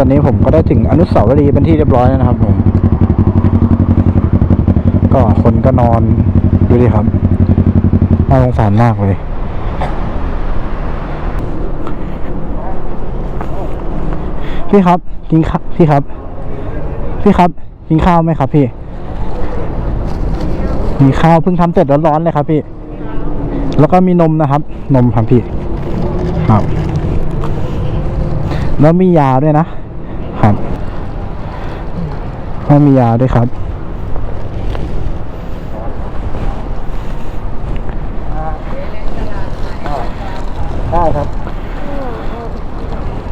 ตอนนี้ผมก็ได้ถึงอนุสาวรีย์เป็นที่เรียบร้อยแล้วนะครับ ผม ก็คนก็นอนดูดิครับน่าสงสารมากเลย พี่ครับกินข้าวพี่ครับ พี่ครับกินข้าวไหมครับ พี่มีข้าวเพิ่งทำเสร็จร้อนๆเลยครับพี่ แล้วก็มีนมนะครับ นมครับพี่ ครับ แล้วมียาด้วยนะ แล้วมียาด้วยครับ ได้ครับ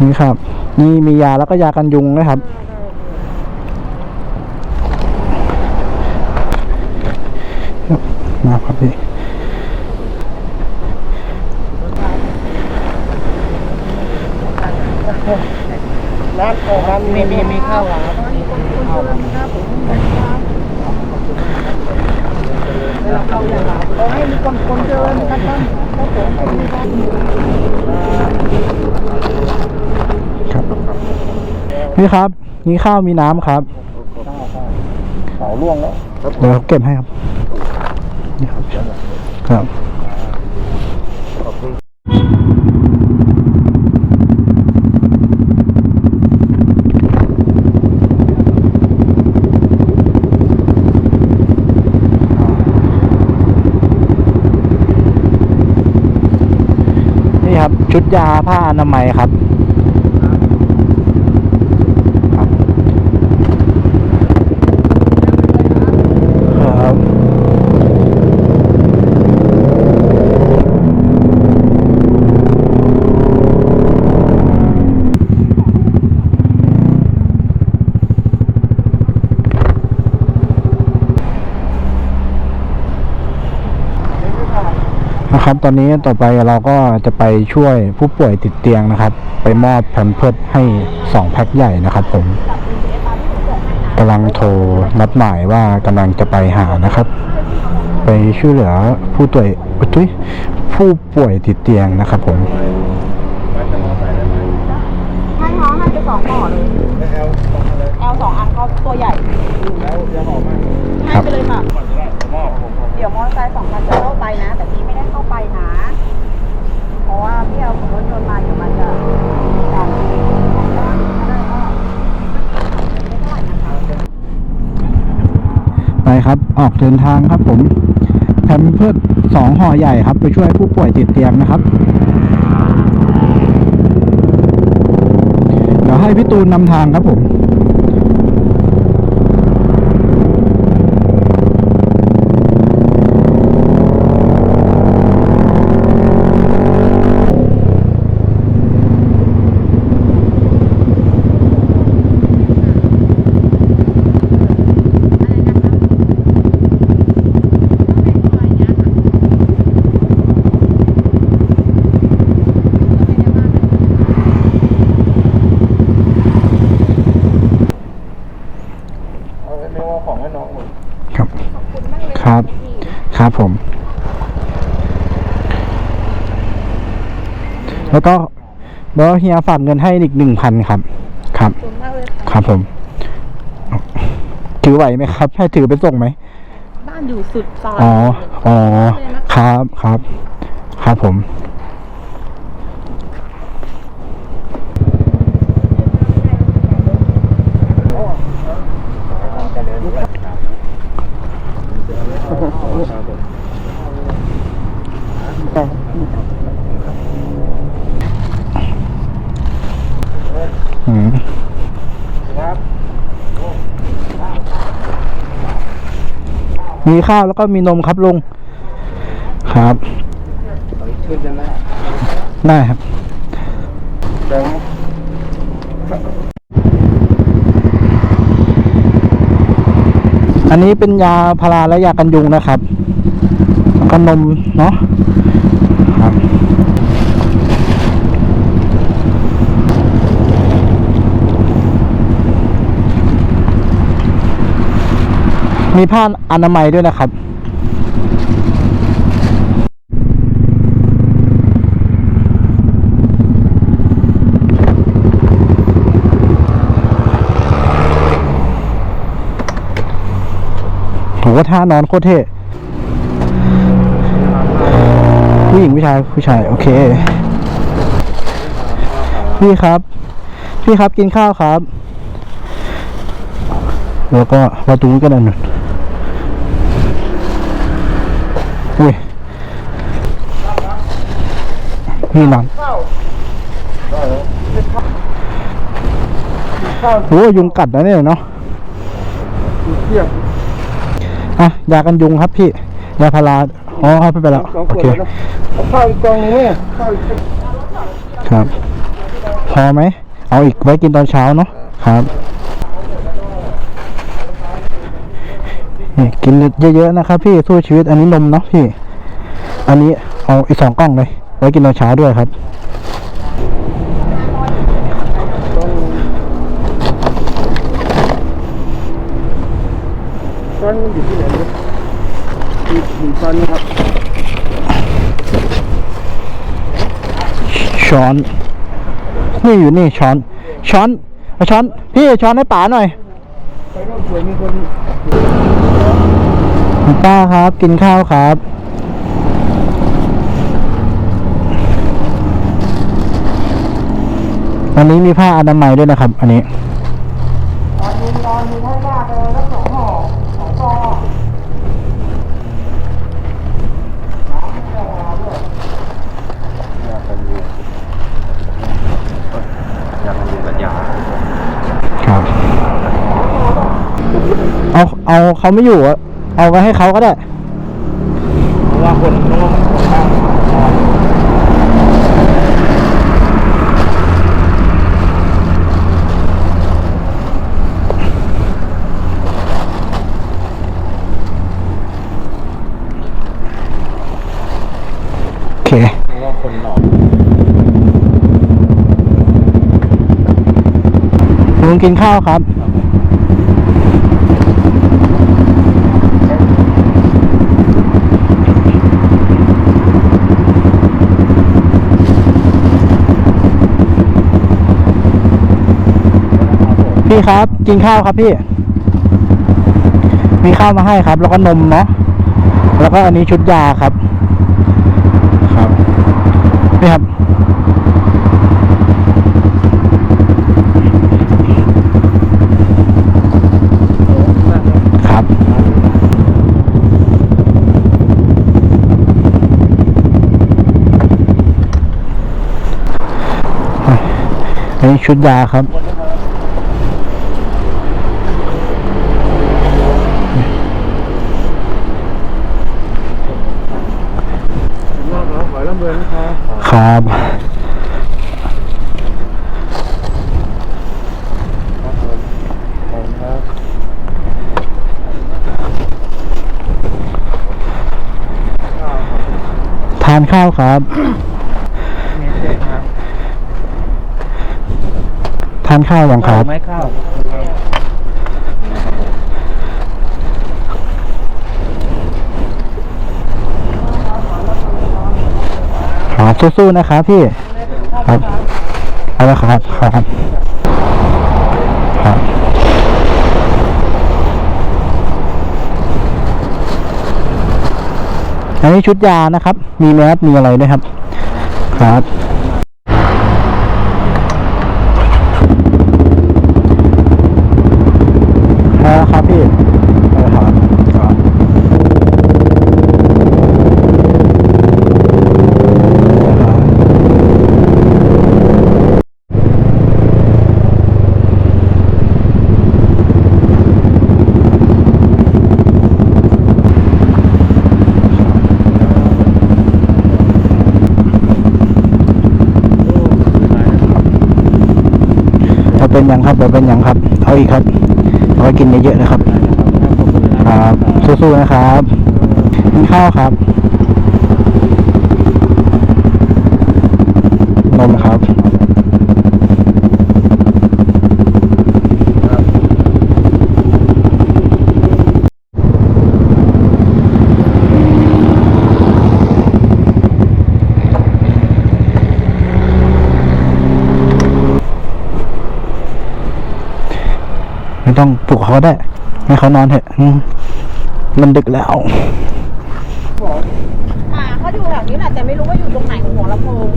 นี่ครับ นี่มียาแล้วก็ยากันยุงนะครับ มาครับพี่ร้านโร้านมีมีมีมีข้าวครับขอให้มีค นคนเจริญครับท่านครับผมขอบคุณครับครับ นี่ครับมีข้าวมีน้ำครับเสาล่วงแล้วเดี๋ยวเก็บให้ครับ นี่ครับ ครับ ชุดยาผ้าอนามัยครับครับ ครับ ตอนนี้ต่อไปเราก็จะไปช่วยผู้ป่วยติดเตียงนะครับ ไปมอบแผ่นเพิดให้สองแพ็คใหญ่นะครับ ผมกำลังโทรนัดหมายว่ากำลังจะไปหานะครับ ไปช่วยเหลือผู้ป่วยอุ๊ยผู้ป่วยติดเตียงนะครับ ผมให้น้องให้ไปสองห่อเลยแอลสองเลยแอลสองอันเขาตัวใหญ่แล้วยังออกมาให้ไปเลยค่ะก่อนจะได้มอบผมเดี๋ยวมอเตอร์ไซค์สองคันจะเข้าไปนะแต่พี่ไม่ได้เข้าไปนะ เพราะว่าพี่เอาของรถยนต์มาเดี๋ยวมันจะดันได้ก็ไม่เท่าไหร่นะคะ ไป ครับ ออกเดินทางครับผมแคมเพิดสองห่อใหญ่ครับ ไปช่วยผู้ป่วยติดเตียงนะครับ เดี๋ยวให้พี่ตูนนำทางครับผม เอาไปไม่ว่าของให้น้องหมด ครับ ครับ ครับผม แล้วก็แล้วเฮียฝากเงินให้อีกหนึ่งพันครับ ครับขอบคุณมากเลยค่ะครับผม ถือไหวไหมครับ ให้ถือไปส่งไหม บ้านอยู่สุดซอย อ๋อ อ๋อ ครับ ครับ ครับผม มีข้าวแล้วก็มีนมครับลุงครับได้ครับอันนี้เป็นยาพาราและยากันยุงนะครับ กันนมเนาะ มีผ้าอนามัยด้วยนะครับ โหท่านอนโคตรเท่ผู้หญิงผู้ชายผู้ชาย โอเค พี่ครับ พี่ครับกินข้าวครับ แล้วก็ประตูก็ได้หนุน อุ้ยนี่นอนข้าวโอ้ยุงกัดนะเนี่ยเนาะเที่ยงอะยากันยุงครับพี่ยาพาราอ๋อเอาไปไปแล้วสองโอขวดเคแล้วนะเอาข้าวอีกกล่องหนึงไหมข้าวอีกครับ พอไหม เอาอีกไว้กินตอนเช้าเนาะครับ นี่กินเยอะๆนะครับ พี่สู้ชีวิตอันนี้นมเนาะพี่ อันนี้เอาอีกสองกล้องเลยไว้กินตอนเช้าด้วยครับช้อนนอยู่ที่ไหนนี่ยมีมีช้อนนะครับ ช้อน นี่อยู่นี่ช้อน ช้อนเอาช้อน พี่ช้อนให้ป๋าหน่อย ไปรอบสวยมีคนคุณป้าครับ กินข้าวครับ อันนี้มีผ้าอนามัยด้วยนะครับ อันนี้ ตอนนี้ตอนนี้ให้ว่าไปแล้วสองห่อสองซอง อยากกันอยู่อยากกันอยู่กับยา ครับ เอาเขาไม่อยู่อะเอาไว้ให้เขาก็ได้ เพราะว่าคนเพราะว่าคนข้างนอนโอเค เพราะว่าคนนอนลุงกินข้าวครับ พี่ครับ กินข้าวครับพี่ มีข้าวมาให้ครับ แล้วก็นมเนาะแล้วก็อันนี้ชุดยาครับ ครับนี่ครับครับอันนี้ชุดยาครับ นอกแล้วขอร่ำรวยนะ ครับ ทานข้าวครับ ทานข้าวยังครับ ไม้ข้าว ครับ สู้ๆนะครับพี่ครับเอาละครับครับครับอันนี้ชุดยานะครับ มีแมสมีอะไรด้วยครับ ครับครับพี่ได้ครับครับ เราเป็นยังครับเราเป็นอย่างครับ เอาอีกครับเอาไปกินเยอะๆนะครับครับสู้ๆนะครับกินข้าวครับ นมครับ ไม่ ต้องปลุกเขาก็ได้ ให้เขานอนเถอะอืมมันดึกแล้วหมาเขาอยู่แถวนี้แหละแต่ไม่รู้ว่าอยู่ตรงไหนของหัวลำโพง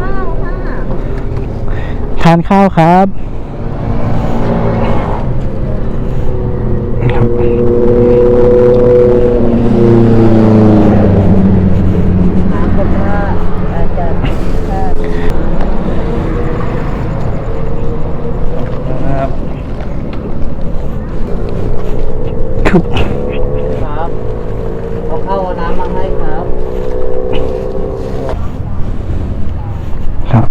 ข้าวค่ะทานข้าวครับ หมาคนว่าอาจจะถ้า ครับ ครับ ครับเอาข้าวเอาน้ำมาให้ครับ ครับ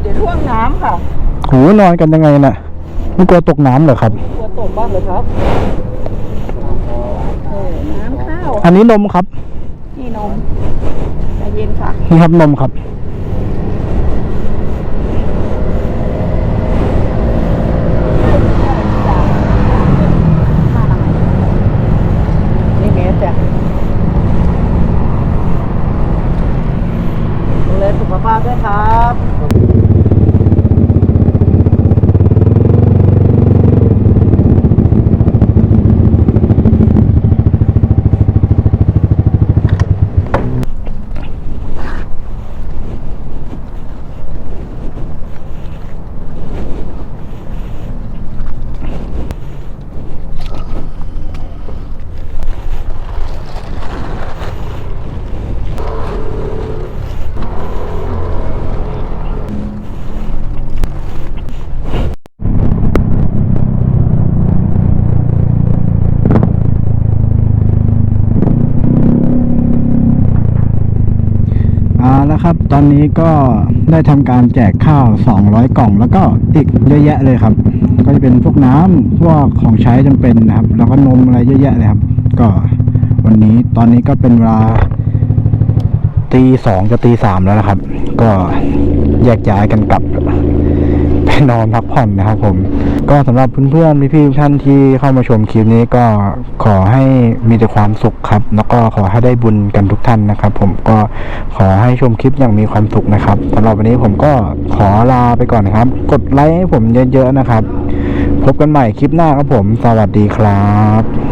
เดี๋ยวท่วมน้ำค่ะ โห นอนกันยังไงน่ะไม่กลัวตกน้ำเหรอครับตัวตกบ้างเลยครับเออน้ำข้าว อันนี้นมครับ นี่นมใจเย็นค่ะ นี่ครับนมครับ นี่เมสจ้ะดูแลสุขภาพด้วยครับ อ่าแล้วครับ ตอนนี้ก็ได้ทำการแจกข้าว 200 กล่อง แล้วก็อีกเยอะแยะเลยครับ ก็จะเป็นพวกน้ำพวกของใช้จำเป็นนะครับ แล้วก็นมอะไรเยอะแยะเลยครับ ก็วันนี้ตอนนี้ก็เป็นเวลาตีสองจะตีสามแล้วนะครับ ก็แยกย้ายกันกลับ นอนพักผ่อนนะครับผม ก็สำหรับเพื่อนๆพี่ๆทุกท่านที่เข้ามาชมคลิปนี้ก็ขอให้มีแต่ความสุขครับ แล้วก็ขอให้ได้บุญกันทุกท่านนะครับ ผมก็ขอให้ชมคลิปอย่างมีความสุขนะครับสำหรับวันนี้ผมก็ขอลาไปก่อนนะครับ กดไลค์ให้ผมเยอะๆนะครับ พบกันใหม่คลิปหน้าครับผม สวัสดีครับ